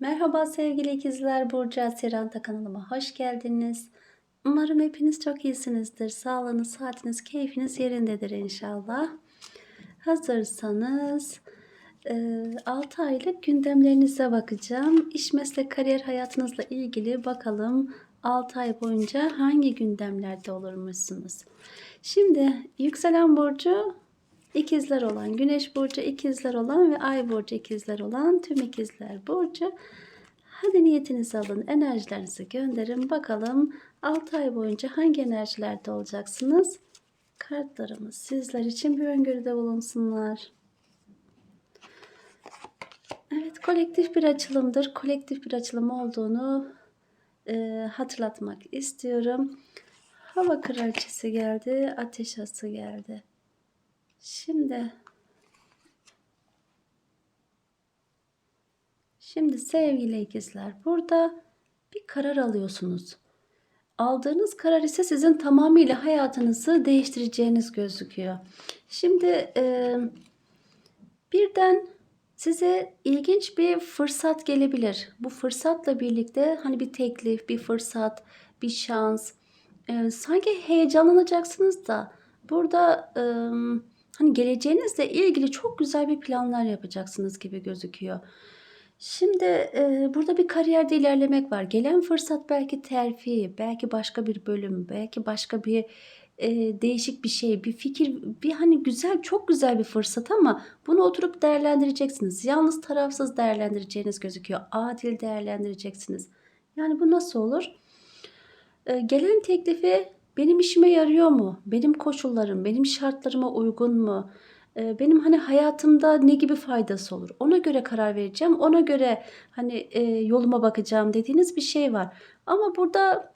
Merhaba sevgili ikizler Burcu Asiranta kanalıma hoş geldiniz. Umarım hepiniz çok iyisinizdir. Sağlığınız, saatiniz, keyfiniz yerindedir inşallah. Hazırsanız 6 aylık gündemlerinize bakacağım. İş, meslek, kariyer hayatınızla ilgili bakalım 6 ay boyunca hangi gündemlerde olurmuşsunuz. Şimdi yükselen burcu İkizler olan, Güneş burcu ikizler olan ve Ay burcu ikizler olan tüm ikizler burcu. Hadi niyetinizi alın, enerjilerinizi gönderin. Bakalım 6 ay boyunca hangi enerjilerde olacaksınız? Kartlarımız sizler için bir öngörüde bulunsunlar. Evet, kolektif bir açılımdır. Kolektif bir açılım olduğunu e, hatırlatmak istiyorum. Hava kraliçesi geldi, ateş ası geldi. Şimdi Şimdi sevgili ikizler burada bir karar alıyorsunuz. Aldığınız karar ise sizin tamamıyla hayatınızı değiştireceğiniz gözüküyor. Şimdi e, birden size ilginç bir fırsat gelebilir. Bu fırsatla birlikte hani bir teklif, bir fırsat, bir şans. E, sanki heyecanlanacaksınız da burada e, hani geleceğinizle ilgili çok güzel bir planlar yapacaksınız gibi gözüküyor. Şimdi e, burada bir kariyerde ilerlemek var. Gelen fırsat belki terfi, belki başka bir bölüm, belki başka bir e, değişik bir şey, bir fikir, bir hani güzel, çok güzel bir fırsat ama bunu oturup değerlendireceksiniz. Yalnız tarafsız değerlendireceğiniz gözüküyor. Adil değerlendireceksiniz. Yani bu nasıl olur? E, gelen teklifi benim işime yarıyor mu? Benim koşullarım, benim şartlarıma uygun mu? Ee, benim hani hayatımda ne gibi faydası olur? Ona göre karar vereceğim. Ona göre hani e, yoluma bakacağım dediğiniz bir şey var. Ama burada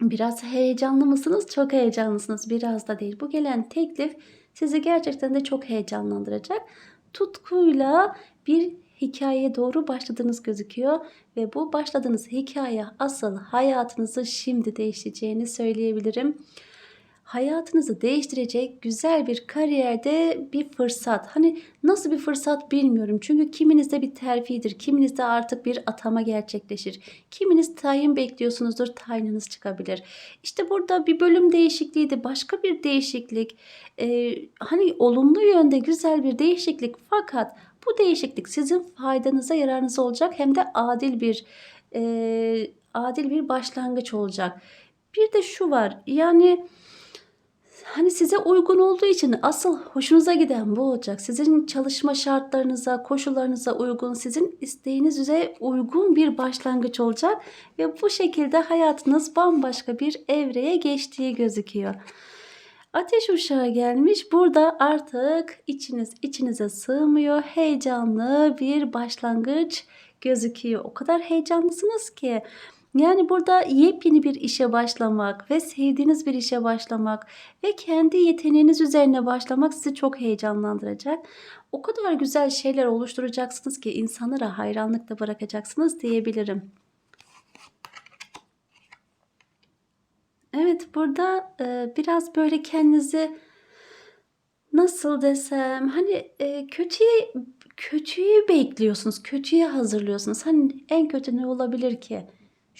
biraz heyecanlı mısınız? Çok heyecanlısınız. Biraz da değil. Bu gelen teklif sizi gerçekten de çok heyecanlandıracak. Tutkuyla bir hikayeye doğru başladığınız gözüküyor ve bu başladığınız hikaye asıl hayatınızı şimdi değiştireceğini söyleyebilirim hayatınızı değiştirecek güzel bir kariyerde bir fırsat. Hani nasıl bir fırsat bilmiyorum. Çünkü kiminizde bir terfidir, kiminizde artık bir atama gerçekleşir. Kiminiz tayin bekliyorsunuzdur, tayininiz çıkabilir. İşte burada bir bölüm değişikliğiydi, başka bir değişiklik. Ee, hani olumlu yönde güzel bir değişiklik fakat bu değişiklik sizin faydanıza yararınıza olacak hem de adil bir e, adil bir başlangıç olacak. Bir de şu var yani hani size uygun olduğu için asıl hoşunuza giden bu olacak. Sizin çalışma şartlarınıza, koşullarınıza uygun, sizin isteğinize uygun bir başlangıç olacak ve bu şekilde hayatınız bambaşka bir evreye geçtiği gözüküyor. Ateş uşağı gelmiş. Burada artık içiniz içinize sığmıyor. Heyecanlı bir başlangıç gözüküyor. O kadar heyecanlısınız ki yani burada yepyeni bir işe başlamak ve sevdiğiniz bir işe başlamak ve kendi yeteneğiniz üzerine başlamak sizi çok heyecanlandıracak. O kadar güzel şeyler oluşturacaksınız ki insanlara hayranlıkla bırakacaksınız diyebilirim. Evet burada e, biraz böyle kendinizi nasıl desem hani e, kötüye kötüyü bekliyorsunuz, kötüye hazırlıyorsunuz. Hani en kötü ne olabilir ki?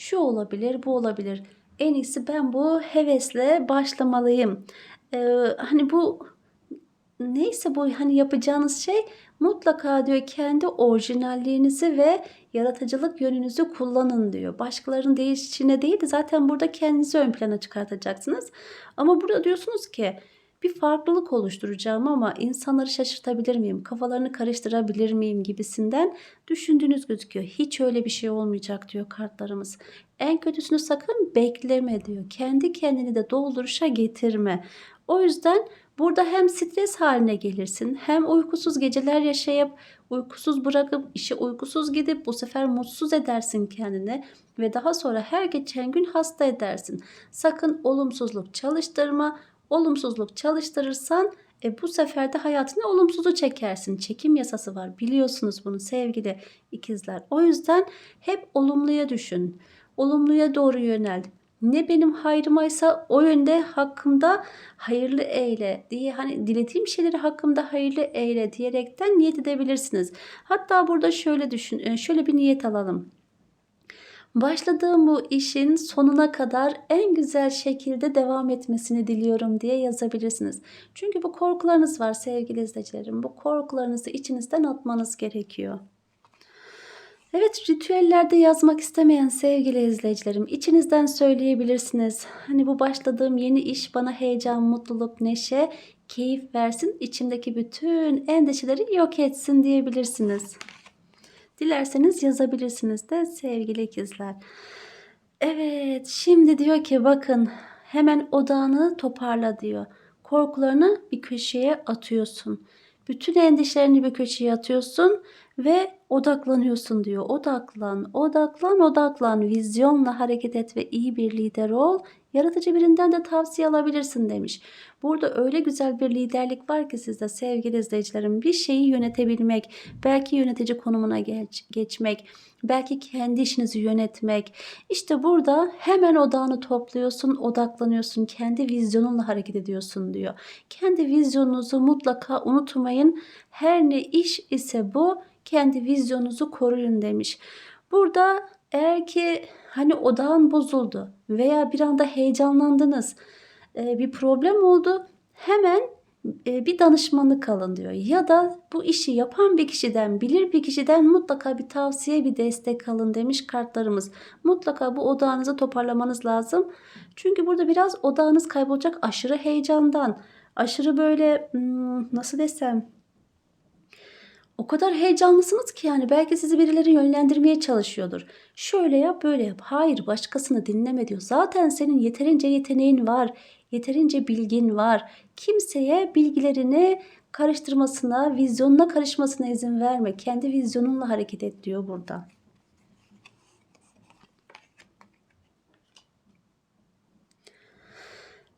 şu olabilir, bu olabilir. En iyisi ben bu hevesle başlamalıyım. Ee, hani bu neyse bu hani yapacağınız şey mutlaka diyor kendi orijinalliğinizi ve yaratıcılık yönünüzü kullanın diyor. Başkalarının değişişine değil de zaten burada kendinizi ön plana çıkartacaksınız. Ama burada diyorsunuz ki bir farklılık oluşturacağım ama insanları şaşırtabilir miyim, kafalarını karıştırabilir miyim gibisinden düşündüğünüz gözüküyor. Hiç öyle bir şey olmayacak diyor kartlarımız. En kötüsünü sakın bekleme diyor. Kendi kendini de dolduruşa getirme. O yüzden burada hem stres haline gelirsin hem uykusuz geceler yaşayıp uykusuz bırakıp işe uykusuz gidip bu sefer mutsuz edersin kendini ve daha sonra her geçen gün hasta edersin. Sakın olumsuzluk çalıştırma olumsuzluk çalıştırırsan e, bu sefer de hayatına olumsuzu çekersin. Çekim yasası var. Biliyorsunuz bunu sevgili ikizler. O yüzden hep olumluya düşün. Olumluya doğru yönel. Ne benim hayrımaysa o yönde hakkımda hayırlı eyle diye hani dilediğim şeyleri hakkımda hayırlı eyle diyerekten niyet edebilirsiniz. Hatta burada şöyle düşün, e, şöyle bir niyet alalım. Başladığım bu işin sonuna kadar en güzel şekilde devam etmesini diliyorum diye yazabilirsiniz. Çünkü bu korkularınız var sevgili izleyicilerim. Bu korkularınızı içinizden atmanız gerekiyor. Evet ritüellerde yazmak istemeyen sevgili izleyicilerim içinizden söyleyebilirsiniz. Hani bu başladığım yeni iş bana heyecan, mutluluk, neşe, keyif versin. içimdeki bütün endişeleri yok etsin diyebilirsiniz. Dilerseniz yazabilirsiniz de sevgili ikizler. Evet şimdi diyor ki bakın hemen odağını toparla diyor. Korkularını bir köşeye atıyorsun. Bütün endişelerini bir köşeye atıyorsun ve odaklanıyorsun diyor. Odaklan, odaklan, odaklan. Vizyonla hareket et ve iyi bir lider ol. Yaratıcı birinden de tavsiye alabilirsin demiş. Burada öyle güzel bir liderlik var ki sizde sevgili izleyicilerim. Bir şeyi yönetebilmek, belki yönetici konumuna geç, geçmek, belki kendi işinizi yönetmek. İşte burada hemen odağını topluyorsun, odaklanıyorsun, kendi vizyonunla hareket ediyorsun diyor. Kendi vizyonunuzu mutlaka unutmayın. Her ne iş ise bu kendi vizyonunuzu koruyun demiş. Burada eğer ki hani odağın bozuldu veya bir anda heyecanlandınız, e, bir problem oldu, hemen e, bir danışmanlık alın diyor. Ya da bu işi yapan bir kişiden, bilir bir kişiden mutlaka bir tavsiye, bir destek alın demiş kartlarımız. Mutlaka bu odağınızı toparlamanız lazım. Çünkü burada biraz odağınız kaybolacak aşırı heyecandan, aşırı böyle hmm, nasıl desem o kadar heyecanlısınız ki yani belki sizi birileri yönlendirmeye çalışıyordur. Şöyle yap böyle yap. Hayır başkasını dinleme diyor. Zaten senin yeterince yeteneğin var. Yeterince bilgin var. Kimseye bilgilerini karıştırmasına, vizyonuna karışmasına izin verme. Kendi vizyonunla hareket et diyor burada.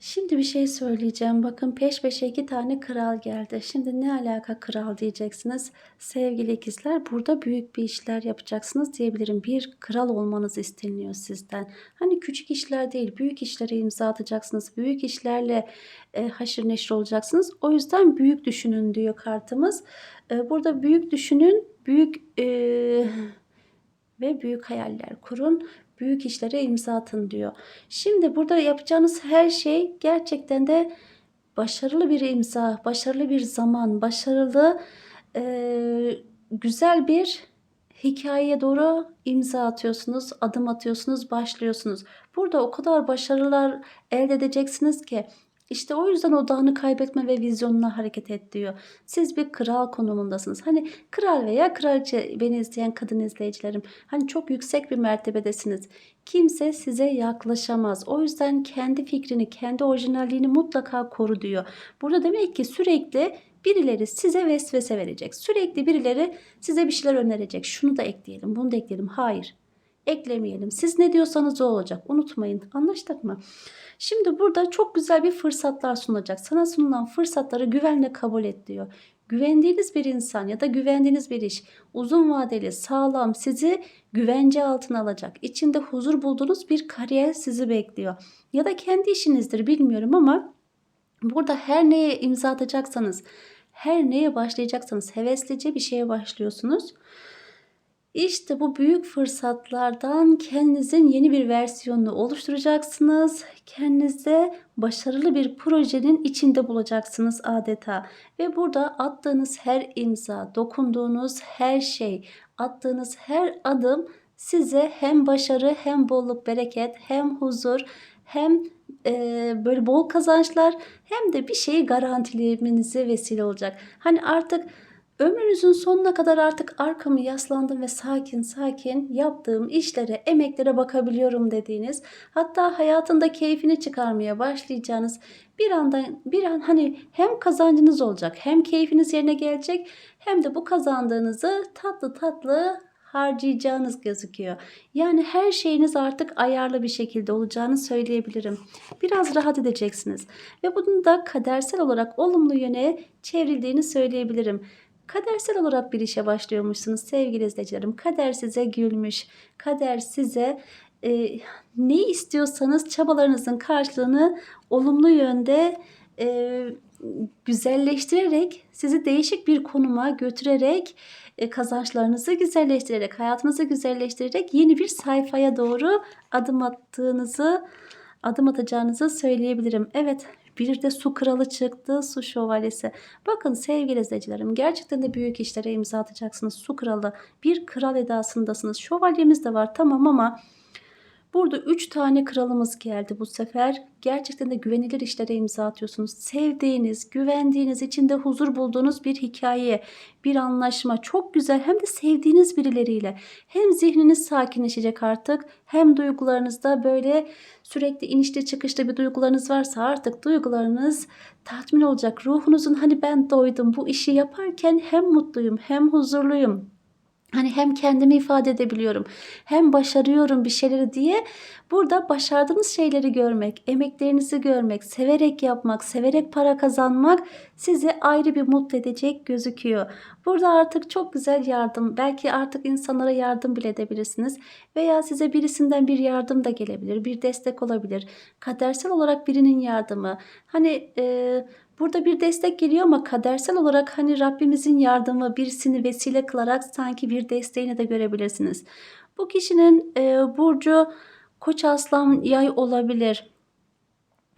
Şimdi bir şey söyleyeceğim. Bakın peş peşe iki tane kral geldi. Şimdi ne alaka kral diyeceksiniz. Sevgili ikizler burada büyük bir işler yapacaksınız diyebilirim. Bir kral olmanız isteniyor sizden. Hani küçük işler değil büyük işlere imza atacaksınız. Büyük işlerle e, haşır neşir olacaksınız. O yüzden büyük düşünün diyor kartımız. E, burada büyük düşünün. Büyük... E, ve büyük hayaller kurun büyük işlere imza atın diyor. Şimdi burada yapacağınız her şey gerçekten de başarılı bir imza, başarılı bir zaman, başarılı e, güzel bir hikayeye doğru imza atıyorsunuz, adım atıyorsunuz, başlıyorsunuz. Burada o kadar başarılar elde edeceksiniz ki işte o yüzden odağını kaybetme ve vizyonuna hareket et diyor. Siz bir kral konumundasınız. Hani kral veya kraliçe beni izleyen kadın izleyicilerim. Hani çok yüksek bir mertebedesiniz. Kimse size yaklaşamaz. O yüzden kendi fikrini, kendi orijinalliğini mutlaka koru diyor. Burada demek ki sürekli birileri size vesvese verecek. Sürekli birileri size bir şeyler önerecek. Şunu da ekleyelim, bunu da ekleyelim. Hayır. Eklemeyelim. Siz ne diyorsanız o olacak. Unutmayın. Anlaştık mı? Şimdi burada çok güzel bir fırsatlar sunacak. Sana sunulan fırsatları güvenle kabul et diyor. Güvendiğiniz bir insan ya da güvendiğiniz bir iş uzun vadeli, sağlam sizi güvence altına alacak. İçinde huzur bulduğunuz bir kariyer sizi bekliyor. Ya da kendi işinizdir bilmiyorum ama burada her neye imza atacaksanız, her neye başlayacaksanız heveslice bir şeye başlıyorsunuz. İşte bu büyük fırsatlardan kendinizin yeni bir versiyonunu oluşturacaksınız. Kendinizde başarılı bir projenin içinde bulacaksınız adeta. Ve burada attığınız her imza, dokunduğunuz her şey, attığınız her adım size hem başarı hem bolluk bereket hem huzur hem e, böyle bol kazançlar hem de bir şeyi garantilemenize vesile olacak. Hani artık Ömrünüzün sonuna kadar artık arkamı yaslandım ve sakin sakin yaptığım işlere, emeklere bakabiliyorum dediğiniz, hatta hayatında keyfini çıkarmaya başlayacağınız bir anda bir an hani hem kazancınız olacak, hem keyfiniz yerine gelecek, hem de bu kazandığınızı tatlı tatlı harcayacağınız gözüküyor. Yani her şeyiniz artık ayarlı bir şekilde olacağını söyleyebilirim. Biraz rahat edeceksiniz ve bunun da kadersel olarak olumlu yöne çevrildiğini söyleyebilirim. Kadersel olarak bir işe başlıyormuşsunuz sevgili izleyicilerim. Kader size gülmüş. Kader size Eee, ne istiyorsanız çabalarınızın karşılığını olumlu yönde, eee, güzelleştirerek, sizi değişik bir konuma götürerek, eee, kazançlarınızı güzelleştirerek, hayatınızı güzelleştirerek yeni bir sayfaya doğru adım attığınızı, adım atacağınızı söyleyebilirim. Evet, bir de su kralı çıktı, su şövalyesi. Bakın sevgili izleyicilerim, gerçekten de büyük işlere imza atacaksınız. Su kralı, bir kral edasındasınız. Şövalyemiz de var tamam ama Burada 3 tane kralımız geldi bu sefer. Gerçekten de güvenilir işlere imza atıyorsunuz. Sevdiğiniz, güvendiğiniz, içinde huzur bulduğunuz bir hikaye, bir anlaşma. Çok güzel hem de sevdiğiniz birileriyle. Hem zihniniz sakinleşecek artık hem duygularınızda böyle sürekli inişli çıkışlı bir duygularınız varsa artık duygularınız tatmin olacak. Ruhunuzun hani ben doydum bu işi yaparken hem mutluyum hem huzurluyum Hani hem kendimi ifade edebiliyorum hem başarıyorum bir şeyleri diye burada başardığınız şeyleri görmek, emeklerinizi görmek, severek yapmak, severek para kazanmak sizi ayrı bir mutlu edecek gözüküyor. Burada artık çok güzel yardım, belki artık insanlara yardım bile edebilirsiniz veya size birisinden bir yardım da gelebilir, bir destek olabilir. Kadersel olarak birinin yardımı. Hani e, Burada bir destek geliyor ama kadersel olarak hani Rabbimizin yardımı birisini vesile kılarak sanki bir desteğini de görebilirsiniz. Bu kişinin e, burcu Koç Aslan Yay olabilir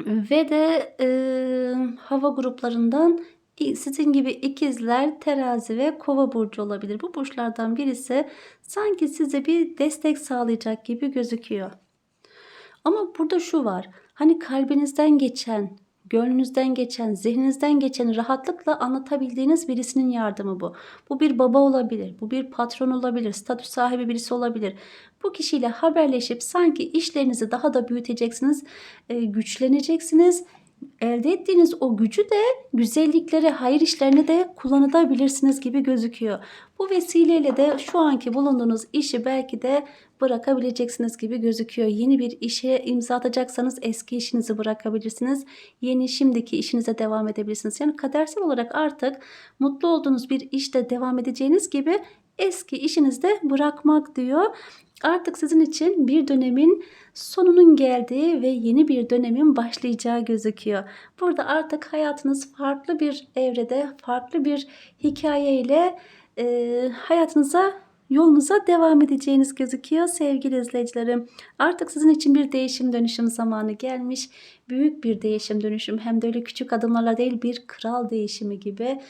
ve de e, hava gruplarından sizin gibi ikizler, terazi ve kova burcu olabilir. Bu burçlardan birisi sanki size bir destek sağlayacak gibi gözüküyor. Ama burada şu var. Hani kalbinizden geçen gönlünüzden geçen, zihninizden geçeni rahatlıkla anlatabildiğiniz birisinin yardımı bu. Bu bir baba olabilir, bu bir patron olabilir, statü sahibi birisi olabilir. Bu kişiyle haberleşip sanki işlerinizi daha da büyüteceksiniz, e, güçleneceksiniz elde ettiğiniz o gücü de güzelliklere, hayır işlerine de kullanabilirsiniz gibi gözüküyor. Bu vesileyle de şu anki bulunduğunuz işi belki de bırakabileceksiniz gibi gözüküyor. Yeni bir işe imza atacaksanız eski işinizi bırakabilirsiniz. Yeni şimdiki işinize devam edebilirsiniz. Yani kadersel olarak artık mutlu olduğunuz bir işte devam edeceğiniz gibi eski işinizde bırakmak diyor. Artık sizin için bir dönemin sonunun geldiği ve yeni bir dönemin başlayacağı gözüküyor. Burada artık hayatınız farklı bir evrede, farklı bir hikayeyle e, hayatınıza yolunuza devam edeceğiniz gözüküyor sevgili izleyicilerim. Artık sizin için bir değişim dönüşüm zamanı gelmiş. Büyük bir değişim dönüşüm hem de öyle küçük adımlarla değil bir kral değişimi gibi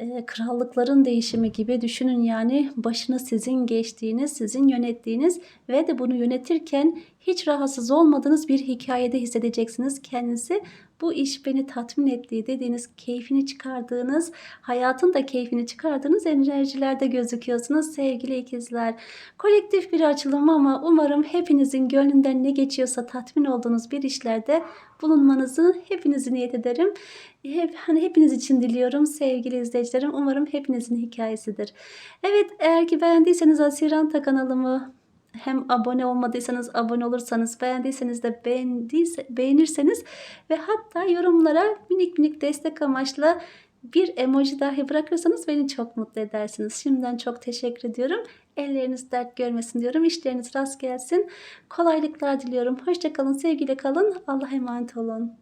e, krallıkların değişimi gibi düşünün yani başına sizin geçtiğiniz, sizin yönettiğiniz ve de bunu yönetirken hiç rahatsız olmadığınız bir hikayede hissedeceksiniz kendinizi. Bu iş beni tatmin ettiği dediğiniz, keyfini çıkardığınız, hayatın da keyfini çıkardığınız enerjilerde gözüküyorsunuz sevgili ikizler. Kolektif bir açılım ama umarım hepinizin gönlünden ne geçiyorsa tatmin olduğunuz bir işlerde bulunmanızı hepinizi niyet ederim. Hep, hani hepiniz için diliyorum sevgili izleyicilerim. Umarım hepinizin hikayesidir. Evet eğer ki beğendiyseniz Asiranta kanalımı hem abone olmadıysanız abone olursanız beğendiyseniz de beğendiyse, beğenirseniz ve hatta yorumlara minik minik destek amaçlı bir emoji dahi bırakırsanız beni çok mutlu edersiniz. Şimdiden çok teşekkür ediyorum. Elleriniz dert görmesin diyorum. İşleriniz rast gelsin. Kolaylıklar diliyorum. Hoşçakalın, sevgiyle kalın. Allah'a emanet olun.